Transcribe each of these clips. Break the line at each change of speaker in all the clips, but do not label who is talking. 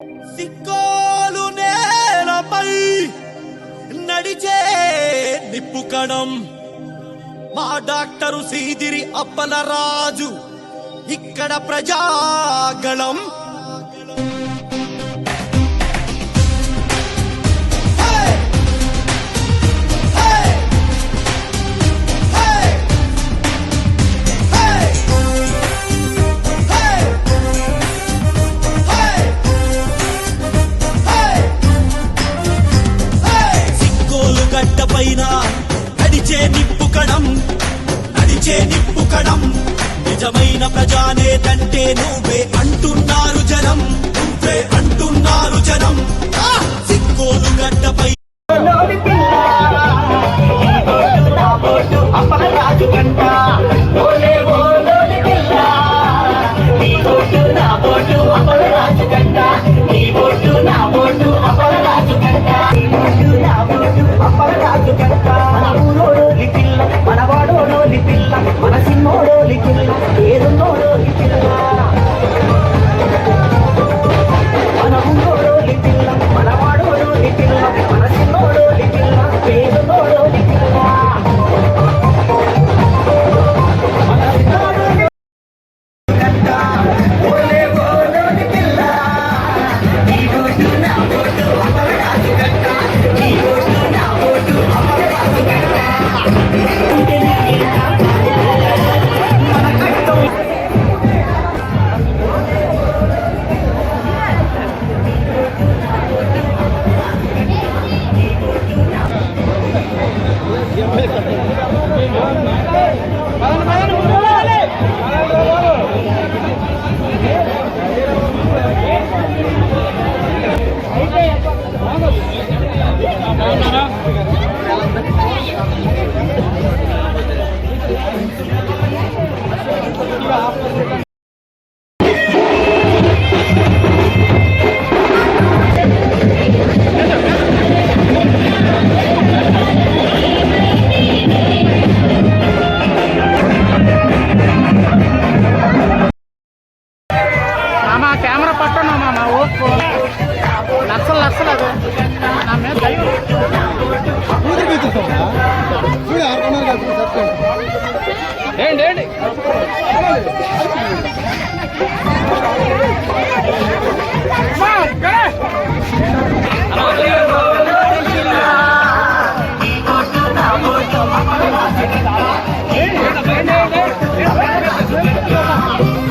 సిక్కోలు నేలపై నడిచే నిప్పుకణం మా డాక్టరు సీదిరి అప్పలరాజు ఇక్కడ ప్రజాగళం. నిచ్చే నిప్పు కణం నిజమైన ప్రజానే తంటే నువ్వే అంటున్నారు జనం. నువ్వే అంటున్నారు జనం. సిక్కోలు గడ్డపై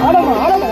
ஆடமா ஆடமா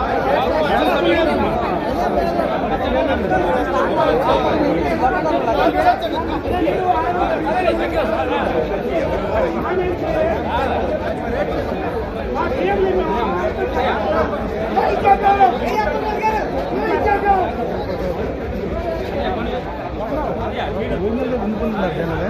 ఊళ్ళో ఉంటున్నారు జనాలే?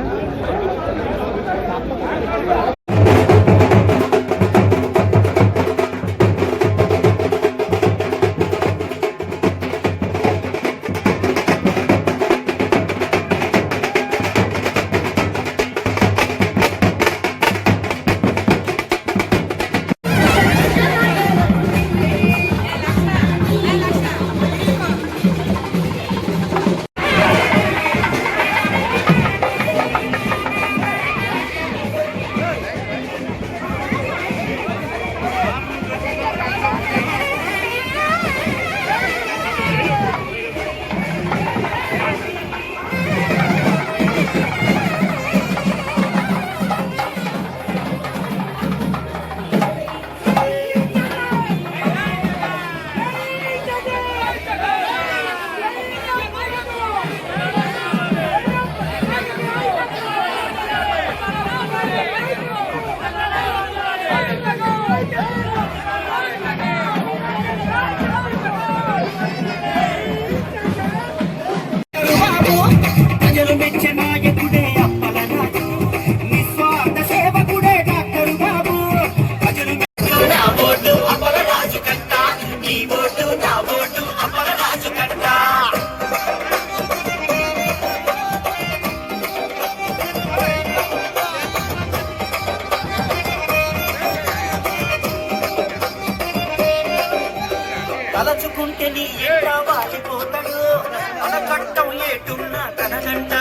తలచుకుంటే నీ ఏ వాలిపోతాడు తన కట్టం ఏటున్నా తనకంట